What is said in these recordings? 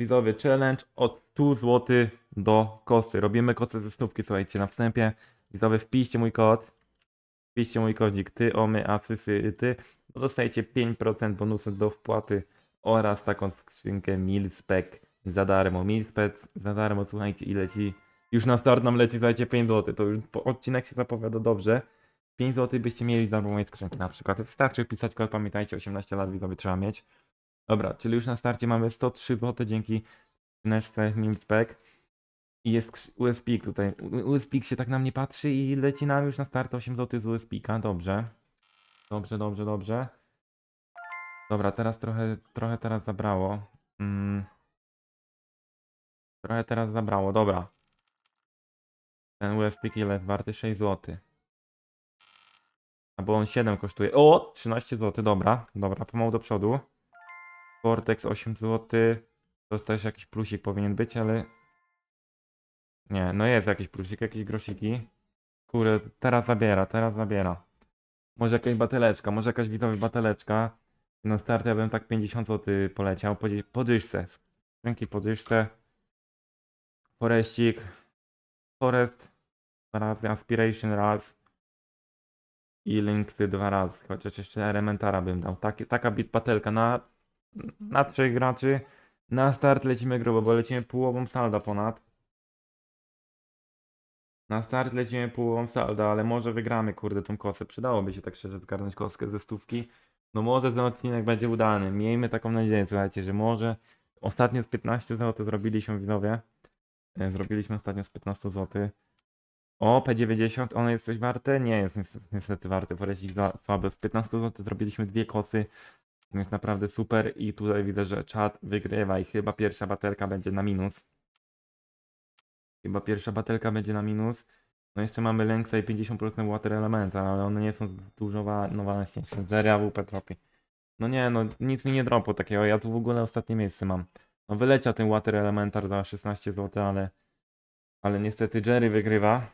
Widzowie, challenge od 100 zł do kosy. Robimy kosę ze stówki, słuchajcie, na wstępie. Widzowie, wpiszcie mój kod. Wpiszcie mój kodzik ty, omy, asysy, ty. No dostajecie 5% bonusu do wpłaty oraz taką skrzynkę Milspec za darmo. Milspec za darmo, słuchajcie, ile ci już na start nam leci, słuchajcie, 5 zł. To już odcinek się zapowiada dobrze. 5 zł byście mieli za darmo moje skrzynki na przykład. Wystarczy wpisać kod, pamiętajcie, 18 lat widzowie trzeba mieć. Dobra, czyli już na starcie mamy 103 zł dzięki skrzyneczce Milspec. I jest USB tutaj. U- USB się tak na mnie patrzy i leci nam już na start 8 zł z USB-ka. Dobrze. Dobrze, dobrze, dobrze. Dobra, teraz trochę, trochę teraz zabrało. Mm. Trochę teraz zabrało, dobra. Ten USB ile warty 6 zł. Albo on 7 kosztuje. O! 13 zł, dobra. Dobra, pomału do przodu. Vortex 8 zł. To też jakiś plusik powinien być, ale. Nie, no jest jakiś plusik, jakieś grosiki. Kurde, teraz zabiera, teraz zabiera. Może jakaś bateleczka, może jakaś widzowa bateleczka. Na start ja bym tak 50 zł poleciał. Po, po dyszce. Dzięki po dyszce. Forestik. Forest. Dwa razy. Aspiration raz. I Link dwa razy. Chociaż jeszcze Elementara bym dał. Taki, taka bit patelka na, na trzech graczy. Na start lecimy grubo, bo lecimy połową salda ponad. Na start lecimy połową salda, ale może wygramy, kurde, tą kosę. Przydałoby się tak szczerze zgarnąć koskę ze stówki. No może ten odcinek będzie udany. Miejmy taką nadzieję, słuchajcie, że może. Ostatnio z 15 zł zrobiliśmy widzowie. E, Zrobiliśmy ostatnio z 15 zł. O, P90, ono jest coś warte? Nie jest niestety, warte, za- słabe. Z 15 zł zrobiliśmy dwie kosy. Jest naprawdę super i tutaj widzę, że czat wygrywa i chyba pierwsza batelka będzie na minus. Chyba pierwsza batelka będzie na minus. No jeszcze mamy Lęksa i 50% Water Elementa, ale one nie są dużo wa- no Jerry AWP tropi. No nie, no nic mi nie dropu takiego, ja tu w ogóle ostatnie miejsce mam. No wyleciał ten Water Elementar za 16 zł, ale ale niestety Jerry wygrywa.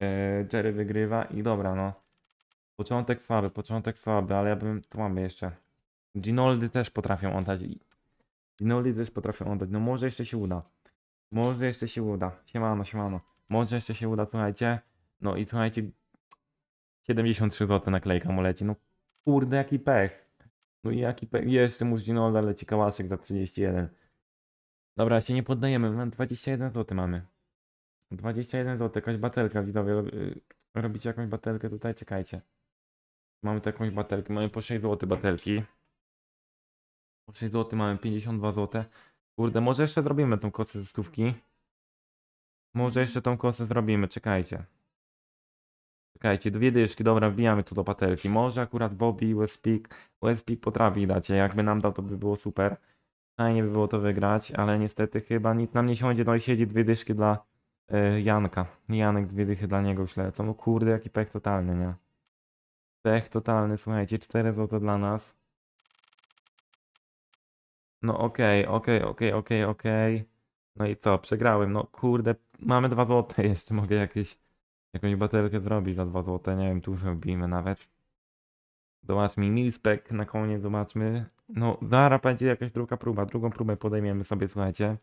Eee, Jerry wygrywa i dobra, no. Początek słaby, początek słaby, ale ja bym, tu mamy jeszcze. Ginoldy też potrafią oddać. Ginoldy też potrafią oddać, no może jeszcze się uda. Może jeszcze się uda. Siemano, siemano. Może jeszcze się uda, słuchajcie. No i słuchajcie. 73 zł naklejka mu leci. No kurde, jaki pech. No i jaki pech. Jeszcze mu z Ginolda leci kałaszek za 31. Dobra, się nie poddajemy. Mamy 21 zł mamy. 21 zł, jakaś batelka, widzowie. Robicie jakąś batelkę tutaj? Czekajcie. Mamy tu jakąś batelkę. Mamy po 6 zł batelki. Po 6 zł mamy 52 zł. Kurde, może jeszcze zrobimy tą kosę ze stówki. Może jeszcze tą kosę zrobimy, czekajcie. Czekajcie, dwie dyszki, dobra, wbijamy tu do patelki. Może akurat Bobby, Westpeak, Westpeak potrafi dać, jakby nam dał, to by było super. Fajnie by było to wygrać, ale niestety chyba nic nam nie siądzie, no i siedzi dwie dyszki dla e, Janka. Janek, dwie dychy dla niego już lecą. No kurde, jaki pech totalny, nie? Pech totalny, słuchajcie, 4 zł dla nas. No okej, okej, okej, okej, okej. No i co, przegrałem, no kurde, mamy 2 złote jeszcze, mogę jakieś, jakąś batelkę zrobić za 2 złote, nie wiem, tu zrobimy nawet. Zobaczmy, Milspec na koniec, zobaczmy. No, zaraz będzie jakaś druga próba, drugą próbę podejmiemy sobie, słuchajcie.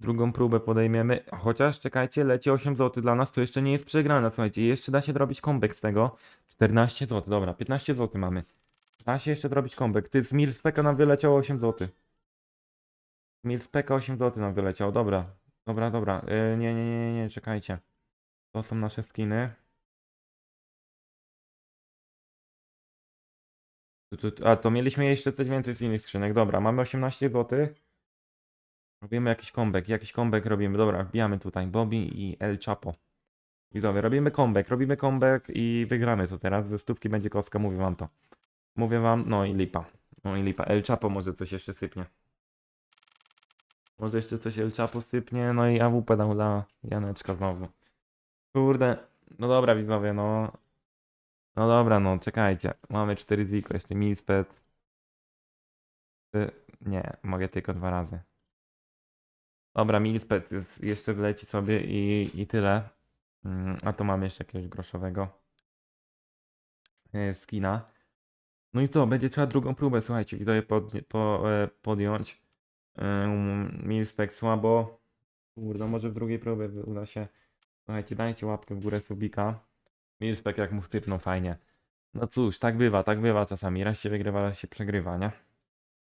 Drugą próbę podejmiemy, chociaż czekajcie, leci 8 zł dla nas, to jeszcze nie jest przegrana, słuchajcie, jeszcze da się zrobić comeback z tego. 14 zł, dobra, 15 zł mamy. Da się jeszcze zrobić comeback. Ty z Milspeka nam wyleciało 8 zł. Z Milspeka 8 zł nam wyleciało, dobra. Dobra, dobra. Yy, nie, nie, nie, nie, czekajcie. To są nasze skiny. A to mieliśmy jeszcze coś więcej z innych skrzynek. Dobra, mamy 18 zł. Robimy jakiś comeback, jakiś comeback robimy. Dobra, wbijamy tutaj Bobby i El Chapo. Widzowie, robimy comeback, robimy comeback i wygramy to teraz. Ze stówki będzie kostka, mówię wam to. Mówię wam, no i lipa. No i lipa. El Chapo może coś jeszcze sypnie. Może jeszcze coś El Chapo sypnie, no i AWP dał dla Janeczka znowu. Kurde, no dobra widzowie, no. No dobra, no czekajcie. Mamy 4 ziko, jeszcze Milspet. Y, Nie, mogę tylko dwa razy. Dobra, Milspet jest- jeszcze wleci sobie i, i tyle. Mm, A to mamy jeszcze jakiegoś groszowego e, skina. No i co, będzie trzeba drugą próbę, słuchajcie, widzowie podnie- po, e, podjąć. Ym, Milspek słabo. Kurde, może w drugiej próbie uda się. Słuchajcie, dajcie łapkę w górę subika. Milspek jak mu stypnął fajnie. No cóż, tak bywa, tak bywa czasami. Raz się wygrywa, raz się przegrywa, nie?